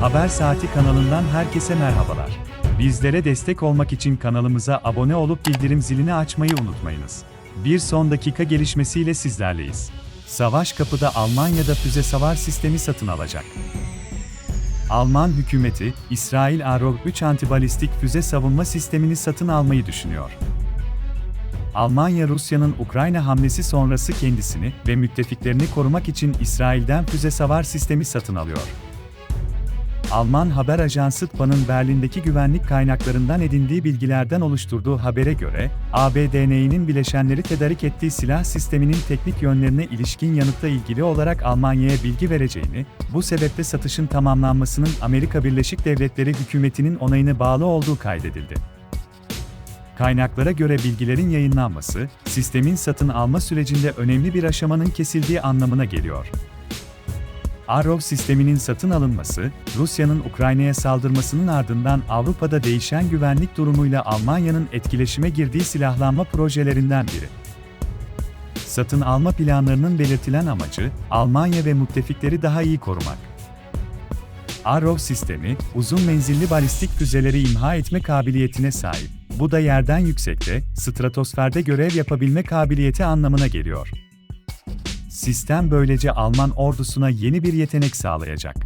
Haber Saati kanalından herkese merhabalar. Bizlere destek olmak için kanalımıza abone olup bildirim zilini açmayı unutmayınız. Bir son dakika gelişmesiyle sizlerleyiz. Savaş kapıda Almanya'da füze savar sistemi satın alacak. Alman hükümeti, İsrail Arrow 3 antibalistik füze savunma sistemini satın almayı düşünüyor. Almanya Rusya'nın Ukrayna hamlesi sonrası kendisini ve müttefiklerini korumak için İsrail'den füze savar sistemi satın alıyor. Alman haber ajansı TPA'nın Berlin'deki güvenlik kaynaklarından edindiği bilgilerden oluşturduğu habere göre, ABD'nin bileşenleri tedarik ettiği silah sisteminin teknik yönlerine ilişkin yanıtla ilgili olarak Almanya'ya bilgi vereceğini, bu sebeple satışın tamamlanmasının Amerika Birleşik Devletleri hükümetinin onayına bağlı olduğu kaydedildi. Kaynaklara göre bilgilerin yayınlanması, sistemin satın alma sürecinde önemli bir aşamanın kesildiği anlamına geliyor. Arrow sisteminin satın alınması, Rusya'nın Ukrayna'ya saldırmasının ardından Avrupa'da değişen güvenlik durumuyla Almanya'nın etkileşime girdiği silahlanma projelerinden biri. Satın alma planlarının belirtilen amacı, Almanya ve müttefikleri daha iyi korumak. Arrow sistemi, uzun menzilli balistik füzeleri imha etme kabiliyetine sahip. Bu da yerden yüksekte, stratosferde görev yapabilme kabiliyeti anlamına geliyor. Sistem böylece Alman ordusuna yeni bir yetenek sağlayacak.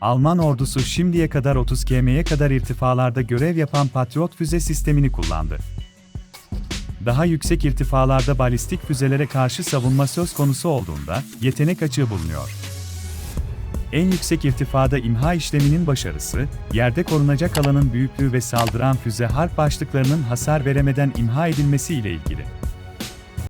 Alman ordusu şimdiye kadar 30 km'ye kadar irtifalarda görev yapan Patriot füze sistemini kullandı. Daha yüksek irtifalarda balistik füzelere karşı savunma söz konusu olduğunda yetenek açığı bulunuyor. En yüksek irtifada imha işleminin başarısı, yerde korunacak alanın büyüklüğü ve saldıran füze harp başlıklarının hasar veremeden imha edilmesi ile ilgili.